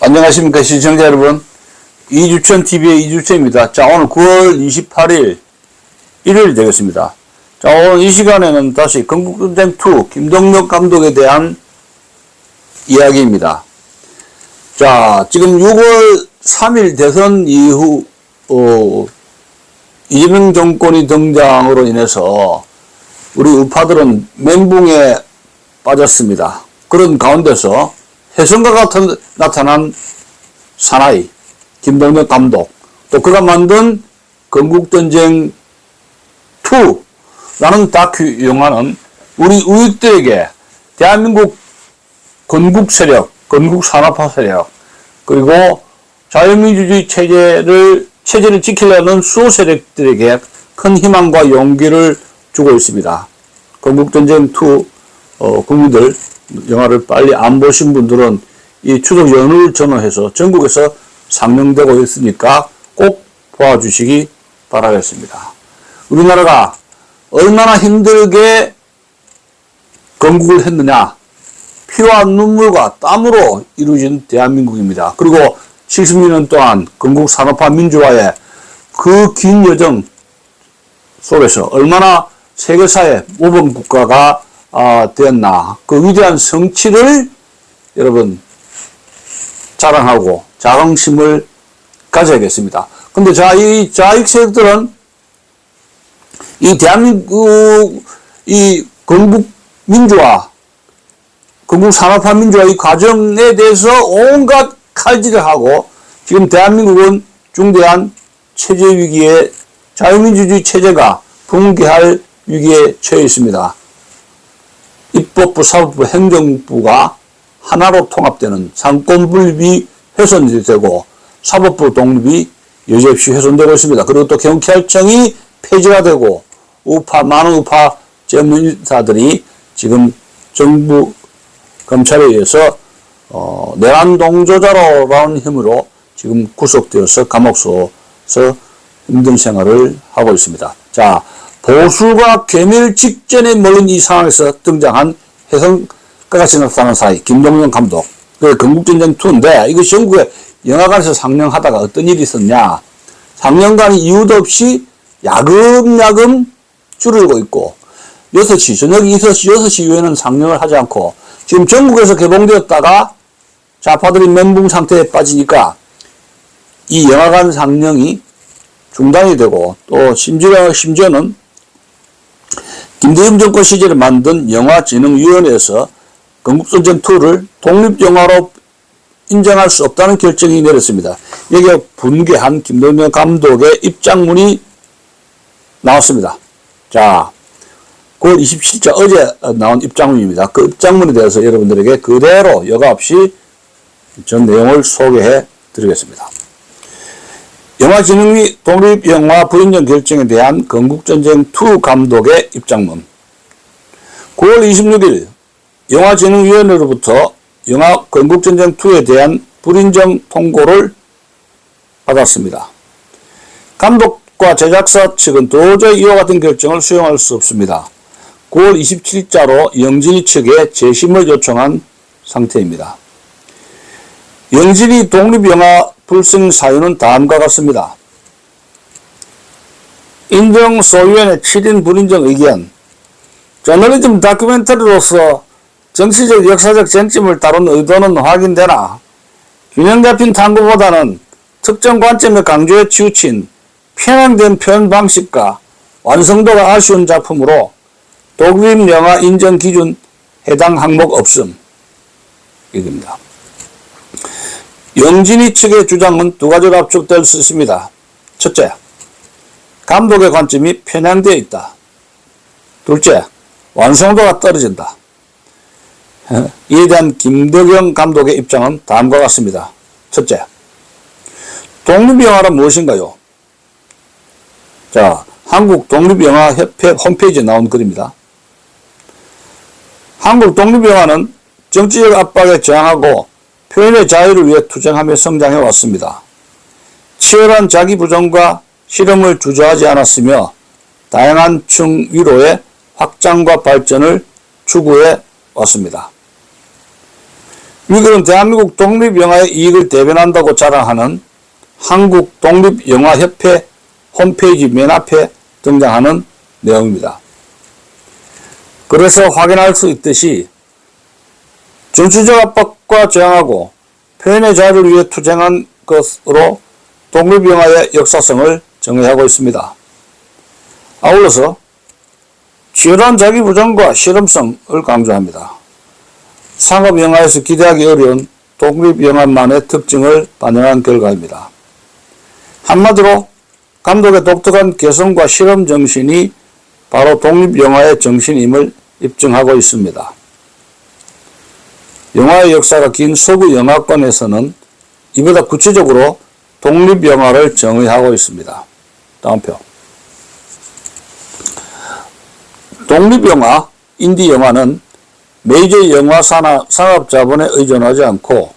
안녕하십니까 시청자 여러분 이주천 TV의 이주천입니다. 자 오늘 9월 28일 일요일 되겠습니다. 자 오늘 이 시간에는 다시 건국전쟁 2 김동력 감독에 대한 이야기입니다. 자 지금 6월 3일 대선 이후 어, 이재명 정권이 등장으로 인해서 우리 우파들은 멘붕에 빠졌습니다. 그런 가운데서 혜성과 같은 나타난 사나이 김동력 감독 또 그가 만든 건국전쟁 2라는 다큐 영화는 우리 우익들에게 대한민국 건국 세력, 건국 산업화 세력 그리고 자유민주주의 체제를 체제를 지키려는 수호 세력들에게 큰 희망과 용기를 주고 있습니다. 건국전쟁 2 어, 국민들 영화를 빨리 안 보신 분들은 이 추석 연휴를 전후해서 전국에서 상영되고 있으니까 꼭 보아주시기 바라겠습니다. 우리나라가 얼마나 힘들게 건국을 했느냐. 피와 눈물과 땀으로 이루어진 대한민국입니다. 그리고 70년 동안 건국 산업화 민주화의 그 긴 여정 속에서 얼마나 세계사의 모범 국가가 아, 되었나. 그 위대한 성취를 여러분 자랑하고 자긍심을 가져야겠습니다. 근데 자, 이 자익 세력들은 이 대한민국, 이 건국 민주화, 건국 산업화 민주화 이 과정에 대해서 온갖 칼질을 하고 지금 대한민국은 중대한 체제 위기에 자유민주주의 체제가 붕괴할 위기에 처해 있습니다. 입법부, 사법부, 행정부가 하나로 통합되는 상권 분립이 훼손이 되고 사법부 독립이 여지없이 훼손되고 있습니다. 그리고 또 경찰청이 폐지가 되고 우파 많은 우파 전문인사들이 지금 정부 검찰에 의해서 어, 내란 동조자로라는 혐의로 지금 구속되어서 감옥소에서 힘든 생활을 하고 있습니다. 자, 보수가 괴멸 직전에 몰린 이 상황에서 등장한 같이 나타난 사이 김동영 감독 그 건국전쟁 2인데 이거 전국에 영화관에서 상영하다가 어떤 일이 있었냐 상영관이 이유도 없이 야금야금 줄을 고 있고 6시 저녁 6시 6시 이후에는 상영을 하지 않고 지금 전국에서 개봉되었다가 좌파들이 멘붕 상태에 빠지니까 이 영화관 상영이 중단이 되고 또 심지어 심지어는 김대중 정권 시절에 만든 영화진흥위원회에서 건국전쟁 2를 독립영화로 인정할 수 없다는 결정이 내렸습니다. 여기에 분개한 김동명 감독의 입장문이 나왔습니다. 자, 9월 27일 어제 나온 입장문입니다. 그 입장문에 대해서 여러분들에게 그대로 여과 없이 전 내용을 소개해 드리겠습니다. 영화진흥위 독립영화 불인정 결정에 대한 건국전쟁2 감독의 입장문 9월 26일 영화진흥위원회로부터 영화 건국전쟁2에 대한 불인정 통고를 받았습니다. 감독과 제작사 측은 도저히 이와 같은 결정을 수용할 수 없습니다. 9월 27일자로 영진이 측에 재심을 요청한 상태입니다. 영진이 독립영화 불승 사유는 다음과 같습니다. 인정 소위원회 7인 불인정 의견 저널리즘 다큐멘터리로서 정치적 역사적 쟁점을 다룬 의도는 확인되나 균형 잡힌 탐구보다는 특정 관점에 강조에 치우친 편향된 표현 방식과 완성도가 아쉬운 작품으로 독립 영화 인정 기준 해당 항목 없음 이겁니다. 영진이 측의 주장은 두 가지로 압축될 수 있습니다. 첫째, 감독의 관점이 편향되어 있다. 둘째, 완성도가 떨어진다. 이에 대한 김덕영 감독의 입장은 다음과 같습니다. 첫째, 독립영화란 무엇인가요? 자, 한국 독립영화협회 홈페이지에 나온 글입니다. 한국 독립영화는 정치적 압박에 저항하고 표현의 자유를 위해 투쟁하며 성장해 왔습니다. 치열한 자기 부정과 실험을 주저하지 않았으며 다양한 층 위로의 확장과 발전을 추구해 왔습니다. 이들은 대한민국 독립영화의 이익을 대변한다고 자랑하는 한국독립영화협회 홈페이지 맨 앞에 등장하는 내용입니다. 그래서 확인할 수 있듯이 정치적 압박과 저항하고 표현의 자유를 위해 투쟁한 것으로 독립영화의 역사성을 정의하고 있습니다. 아울러서 치열한 자기부정과 실험성을 강조합니다. 상업영화에서 기대하기 어려운 독립영화만의 특징을 반영한 결과입니다. 한마디로 감독의 독특한 개성과 실험 정신이 바로 독립영화의 정신임을 입증하고 있습니다. 영화의 역사가 긴 서구 영화권에서는 이보다 구체적으로 독립영화를 정의하고 있습니다. 다음 표. 독립영화, 인디영화는 메이저 영화 산업, 산업 자본에 의존하지 않고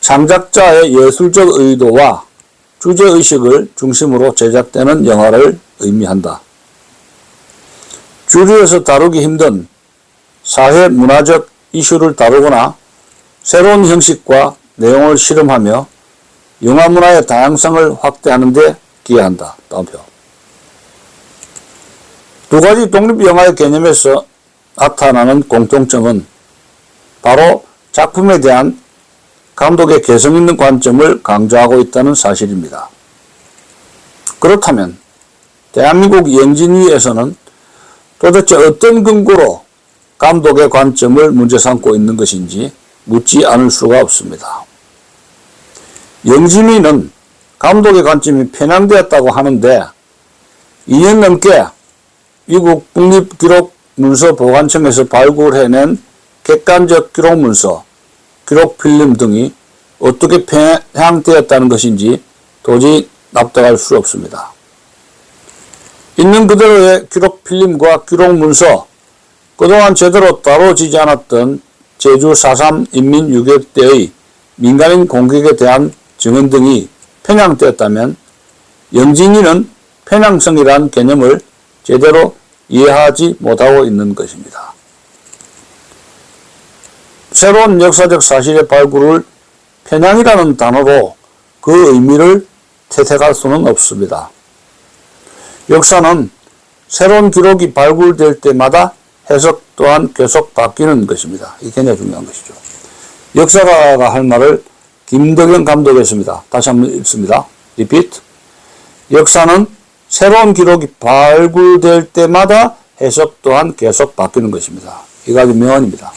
창작자의 예술적 의도와 주제의식을 중심으로 제작되는 영화를 의미한다. 주류에서 다루기 힘든 사회 문화적 이슈를 다루거나 새로운 형식과 내용을 실험하며 영화 문화의 다양성을 확대하는 데 기여한다. 다음표. 두 가지 독립영화의 개념에서 나타나는 공통점은 바로 작품에 대한 감독의 개성 있는 관점을 강조하고 있다는 사실입니다. 그렇다면 대한민국 영진위에서는 도대체 어떤 근거로 감독의 관점을 문제 삼고 있는 것인지 묻지 않을 수가 없습니다. 영진위는 감독의 관점이 편향되었다고 하는데 2년 넘게 미국 국립기록 문서 보관청에서 발굴해낸 객관적 기록 문서, 기록 필름 등이 어떻게 편향되었다는 것인지 도저히 납득할 수 없습니다. 있는 그대로의 기록 필름과 기록 문서, 그동안 제대로 다뤄지지 않았던 제주 4.3 인민유교 때의 민간인 공격에 대한 증언 등이 편향되었다면 영진이는 편향성이란 개념을 제대로 이해하지 못하고 있는 것입니다. 새로운 역사적 사실의 발굴을 편향이라는 단어로 그 의미를 태택할 수는 없습니다. 역사는 새로운 기록이 발굴될 때마다 해석 또한 계속 바뀌는 것입니다. 이게 굉장히 중요한 것이죠. 역사가가 할 말을 김덕영 감독이 했습니다. 다시 한번 읽습니다. 리피트. 역사는 새로운 기록이 발굴될 때마다 해석 또한 계속 바뀌는 것입니다. 이거 아주 명언입니다.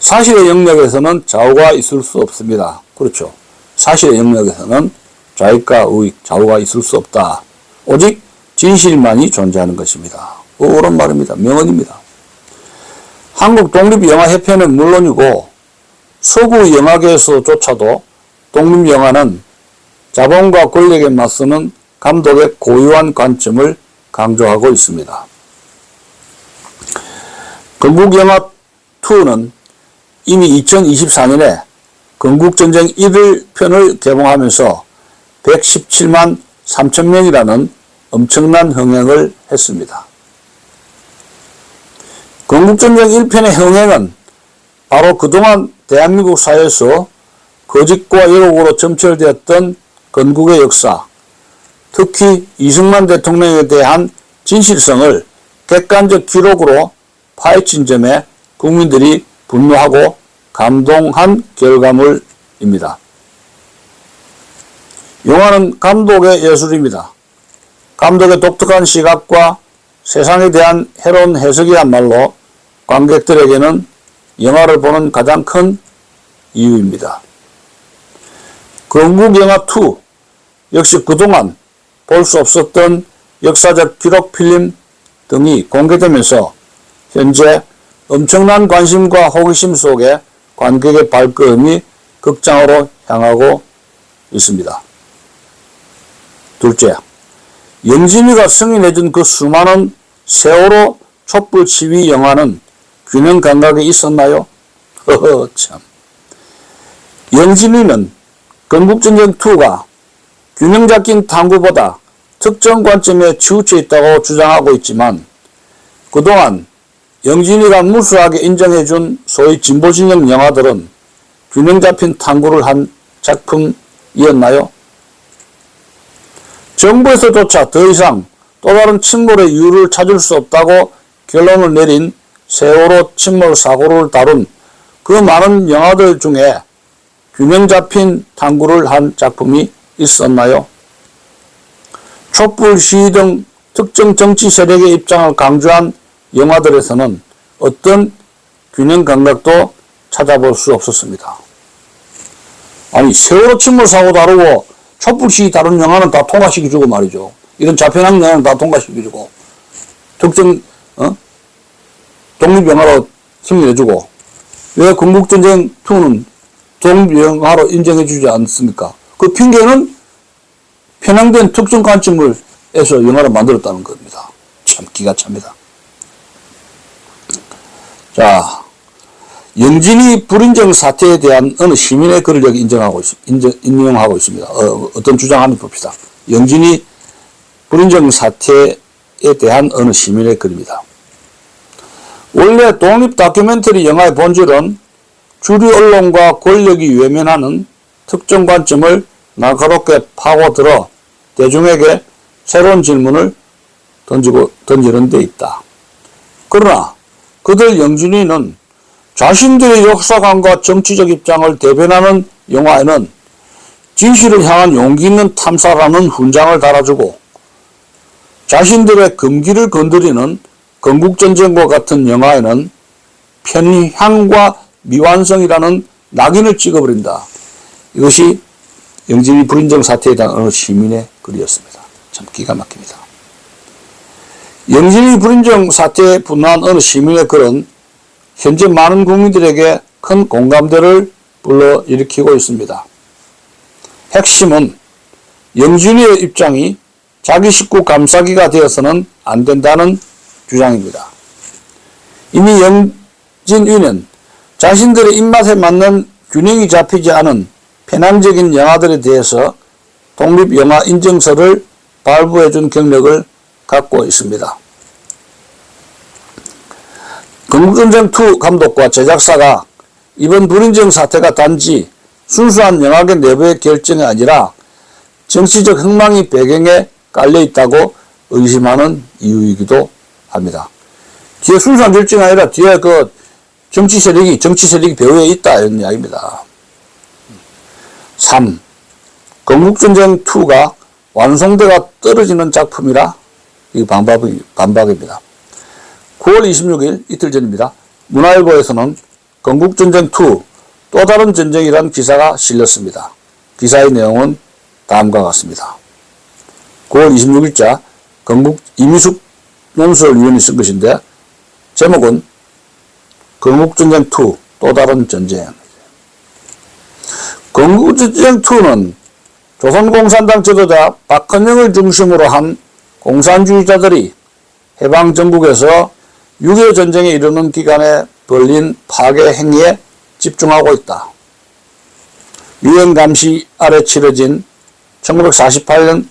사실의 영역에서는 좌우가 있을 수 없습니다. 그렇죠. 사실의 영역에서는 좌익과 우익, 좌우가 있을 수 없다. 오직 진실만이 존재하는 것입니다. 옳은 말입니다. 명언입니다. 한국 독립영화협회는 물론이고 서구 영화계에서조차도 독립영화는 자본과 권력에 맞서는 감독의 고유한 관점을 강조하고 있습니다. 건국영화2는 이미 2024년에 건국전쟁 1일편을 개봉하면서 117만 3천 명이라는 엄청난 흥행을 했습니다. 건국전쟁 1편의 흥행은 바로 그동안 대한민국 사회에서 거짓과 왜곡으로 점철되었던 건국의 역사, 특히 이승만 대통령에 대한 진실성을 객관적 기록으로 파헤친 점에 국민들이 분노하고 감동한 결과물입니다. 영화는 감독의 예술입니다. 감독의 독특한 시각과 세상에 대한 해로운 해석이야말로 관객들에게는 영화를 보는 가장 큰 이유입니다. 건국영화2 역시 그동안 볼 수 없었던 역사적 기록 필름 등이 공개되면서 현재 엄청난 관심과 호기심 속에 관객의 발걸음이 극장으로 향하고 있습니다. 둘째, 영진이가 승인해준 그 수많은 세월호 촛불 시위 영화는 균형 감각이 있었나요? 허허 참. 영진이는 건국전쟁 2가 균형 잡힌 탐구보다 특정 관점에 치우쳐 있다고 주장하고 있지만 그동안 영진이가 무수하게 인정해준 소위 진보진영 영화들은 균형 잡힌 탐구를 한 작품이었나요? 정부에서조차 더 이상 또 다른 침몰의 이유를 찾을 수 없다고 결론을 내린 세월호 침몰 사고를 다룬 그 많은 영화들 중에 균형 잡힌 탐구를 한 작품이 있었나요? 촛불 시위 등 특정 정치 세력의 입장을 강조한 영화들에서는 어떤 균형 감각도 찾아볼 수 없었습니다. 아니 세월호 침몰 사고 다루고 촛불 시위 다룬 영화는 다 통과시켜주고 말이죠. 이런 자편한 영화는 다 통과시켜주고 특정 어? 독립영화로 승인해주고 왜 건국전쟁 2는 독립영화로 인정해주지 않습니까? 그 핑계는 편향된 특정 관점을 해서 영화를 만들었다는 겁니다. 참 기가 찹니다. 자, 영진이 불인정 사태에 대한 어느 시민의 글을 여기 인정하고 있, 인정, 인용하고 있습니다. 어, 어떤 주장하는지 봅시다. 영진이 불인정 사태에 대한 어느 시민의 글입니다. 원래 독립 다큐멘터리 영화의 본질은 주류 언론과 권력이 외면하는 특정 관점을 날카롭게 파고들어 대중에게 새로운 질문을 던지고 던지는 데 있다. 그러나 그들 영준이는 자신들의 역사관과 정치적 입장을 대변하는 영화에는 진실을 향한 용기 있는 탐사라는 훈장을 달아주고 자신들의 금기를 건드리는 건국전쟁과 같은 영화에는 편향과 미완성이라는 낙인을 찍어버린다. 이것이 영진이 불인정 사태에 대한 어느 시민의 글이었습니다. 참 기가 막힙니다. 영진이 불인정 사태에 분노한 어느 시민의 글은 현재 많은 국민들에게 큰 공감대를 불러일으키고 있습니다. 핵심은 영진이의 입장이 자기 식구 감싸기가 되어서는 안 된다는 주장입니다. 이미 영진위는 자신들의 입맛에 맞는 균형이 잡히지 않은 편향적인 영화들에 대해서 독립영화 인증서를 발부해준 경력을 갖고 있습니다. 건국전쟁2 감독과 제작사가 이번 불인정 사태가 단지 순수한 영화계 내부의 결정이 아니라 정치적 흥망이 배경에 깔려 있다고 의심하는 이유이기도 합니다. 뒤에 결정이 아니라 뒤에 그 정치 세력이, 정치 세력이 배후에 있다, 이런 이야기입니다. 3. 건국전쟁 2가 완성도가 떨어지는 작품이라 이 반박이, 반박입니다. 9월 26일 이틀 전입니다. 문화일보에서는 건국전쟁 2 또 다른 전쟁이란 기사가 실렸습니다. 기사의 내용은 다음과 같습니다. 9월 26일자 건국 이미숙 논설위원이 쓴 것인데 제목은 건국전쟁2 또 다른 전쟁 건국전쟁2는 조선공산당 지도자 박헌영을 중심으로 한 공산주의자들이 해방 전국에서 6.25 전쟁에 이르는 기간에 벌린 파괴 행위에 집중하고 있다. 유엔 감시 아래 치러진 1948년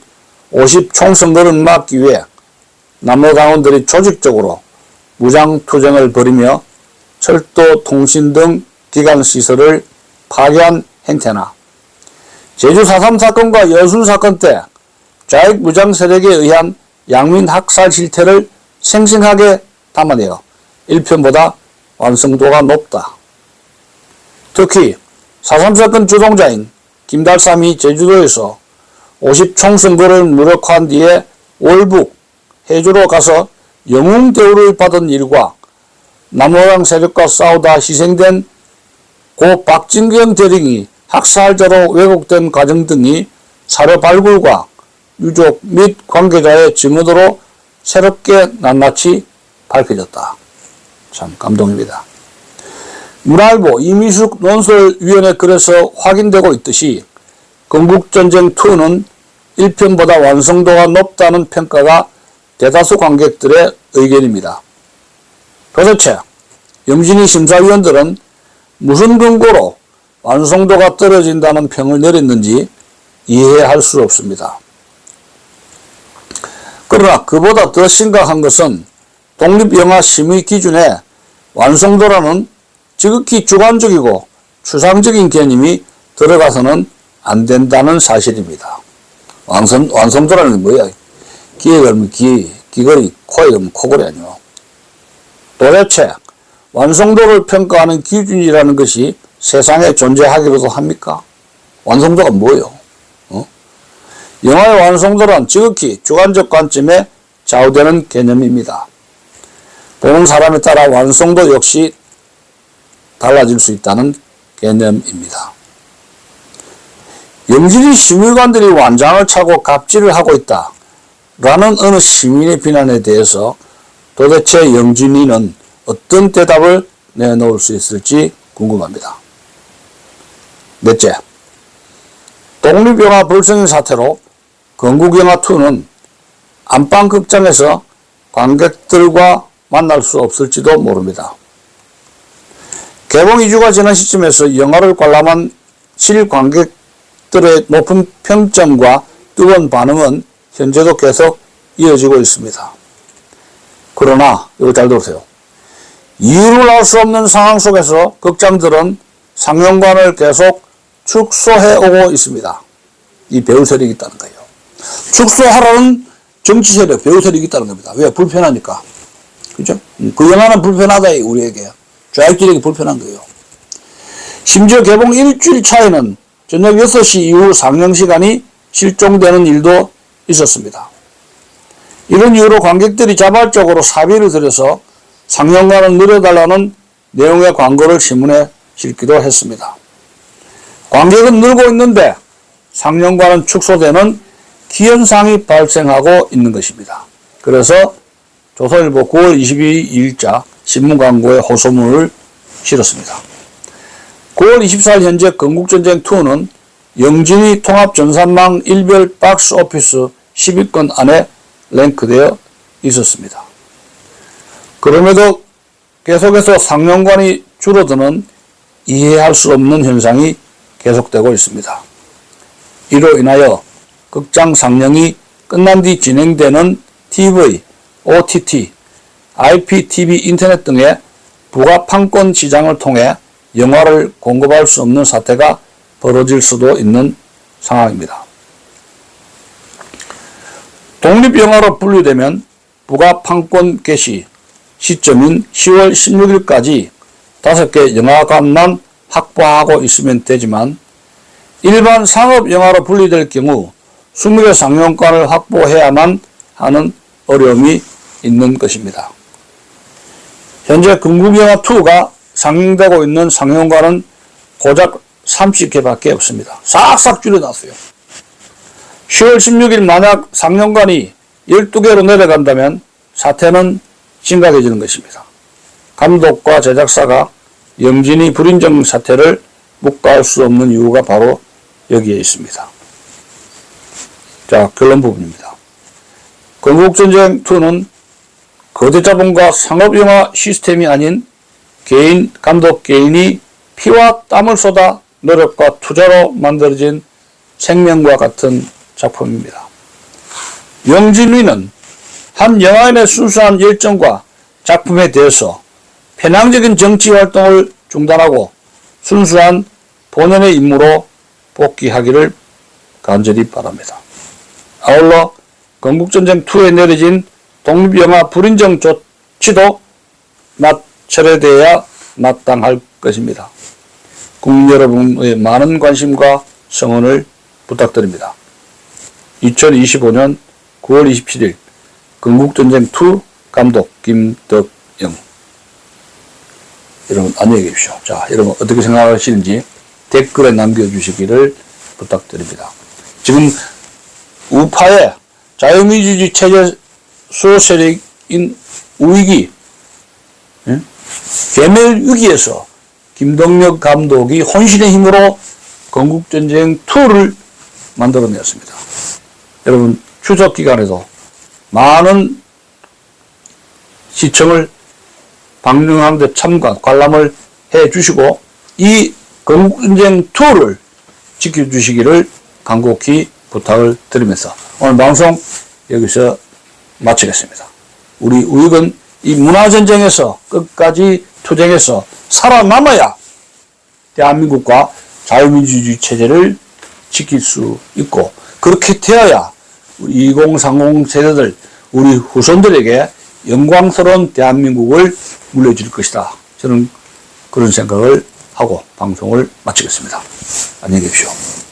50 총선거를 막기 위해 남로당원들이 조직적으로 무장투쟁을 벌이며 철도, 통신 등 기관 시설을 파괴한 행태나 제주 4.3 사건과 여순 사건 때 좌익 무장 세력에 의한 양민 학살 실태를 생생하게 담아내어 1편보다 완성도가 높다. 특히 4.3 사건 주동자인 김달삼이 제주도에서 50 총선거를 무력화한 뒤에 월북, 해주로 가서 영웅 대우를 받은 일과 남로당 세력과 싸우다 희생된 고 박진경 대령이 학살자로 왜곡된 과정 등이 사료 발굴과 유족 및 관계자의 증언으로 새롭게 낱낱이 밝혀졌다. 참 감동입니다. 문화일보 이미숙 논설위원회 글에서 확인되고 있듯이 건국전쟁2는 1편보다 완성도가 높다는 평가가 대다수 관객들의 의견입니다. 도대체 영진이 심사위원들은 무슨 근거로 완성도가 떨어진다는 평을 내렸는지 이해할 수 없습니다. 그러나 그보다 더 심각한 것은 독립영화 심의 기준에 완성도라는 지극히 주관적이고 추상적인 개념이 들어가서는 안 된다는 사실입니다. 완성, 완성도라는 게 뭐야? 기에 걸면 기, 귀걸이, 코에 걸면 코걸이 아니요. 도대체 완성도를 평가하는 기준이라는 것이 세상에 존재하기로도 합니까? 완성도가 뭐예요? 어? 영화의 완성도란 지극히 주관적 관점에 좌우되는 개념입니다. 보는 사람에 따라 완성도 역시 달라질 수 있다는 개념입니다. 영진이 시민관들이 완장을 차고 갑질을 하고 있다. 라는 어느 시민의 비난에 대해서 도대체 영진이는 어떤 대답을 내놓을 수 있을지 궁금합니다. 넷째, 독립영화 불성인 사태로 건국영화2는 안방극장에서 관객들과 만날 수 없을지도 모릅니다. 개봉 2주가 지난 시점에서 영화를 관람한 실관객들의 높은 평점과 뜨거운 반응은 현재도 계속 이어지고 있습니다. 그러나 이거 잘 들으세요. 이유를 알 수 없는 상황 속에서 극장들은 상영관을 계속 축소해 오고 있습니다. 이 배우 세력이 있다는 거예요. 축소하라는 정치 세력, 배우 세력이 있다는 겁니다. 왜? 불편하니까. 그죠? 음, 그 영화는 불편하다, 우리에게. 좌익들에게 불편한 거예요. 심지어 개봉 일주일 차에는 저녁 6시 이후 상영 시간이 실종되는 일도 있었습니다. 이런 이유로 관객들이 자발적으로 사비를 들여서 상영관을 늘려달라는 내용의 광고를 신문에 실기도 했습니다. 관객은 늘고 있는데 상영관은 축소되는 기현상이 발생하고 있는 것입니다. 그래서 조선일보 9월 22일자 신문 광고에 호소문을 실었습니다. 9월 24일 현재 건국전쟁2는 영진이 통합전산망 일별 박스 오피스 10위권 안에 랭크되어 있었습니다. 그럼에도 계속해서 상영관이 줄어드는 이해할 수 없는 현상이 계속되고 있습니다. 이로 인하여 극장 상영이 끝난 뒤 진행되는 TV, OTT, IPTV 인터넷 등의 부가 판권 시장을 통해 영화를 공급할 수 없는 사태가 벌어질 수도 있는 상황입니다. 독립영화로 분류되면 부가 판권 개시 시점인 10월 16일까지 5개 영화관만 확보하고 있으면 되지만 일반 상업 영화로 분리될 경우 20개 상영관을 확보해야만 하는 어려움이 있는 것입니다. 현재 금국영화2가 상영되고 있는 상영관은 고작 30개밖에 없습니다. 싹싹 줄여놨어요. 10월 16일 만약 상영관이 12개로 내려간다면 사태는 심각해지는 것입니다. 감독과 제작사가 영진이 불인정 사태를 묵과할 수 없는 이유가 바로 여기에 있습니다. 자, 결론 부분입니다. 건국전쟁2는 거대 자본과 상업영화 시스템이 아닌 개인 감독 개인이 피와 땀을 쏟아 노력과 투자로 만들어진 생명과 같은 작품입니다. 영진위는 한 영화인의 순수한 열정과 작품에 대해서 편향적인 정치 활동을 중단하고 순수한 본연의 임무로 복귀하기를 간절히 바랍니다. 아울러 건국전쟁2에 내려진 독립영화 불인정 조치도 철회되어야 마땅할 것입니다. 국민 여러분의 많은 관심과 성원을 부탁드립니다. 2025년 9월 27일 건국전쟁2 감독 김덕영 여러분 안녕히 계십시오. 자 여러분 어떻게 생각하시는지 댓글에 남겨주시기를 부탁드립니다. 지금 우파의 자유민주주의 체제 수호 세력인 우익이 예? 개멸 위기에서 김동혁 감독이 혼신의 힘으로 건국전쟁 2를 만들어냈습니다. 여러분 추석 기간에도 많은 시청을 방영하는데 참관, 관람을 해 주시고 이 건국전쟁 2를 지켜주시기를 간곡히 부탁을 드리면서 오늘 방송 여기서 마치겠습니다. 우리 우익은 이 문화전쟁에서 끝까지 투쟁해서 살아남아야 대한민국과 자유민주주의 체제를 지킬 수 있고 그렇게 되어야 2030 세대들 우리 후손들에게 영광스러운 대한민국을 물려줄 것이다. 저는 그런 생각을 하고 방송을 마치겠습니다. 안녕히 계십시오.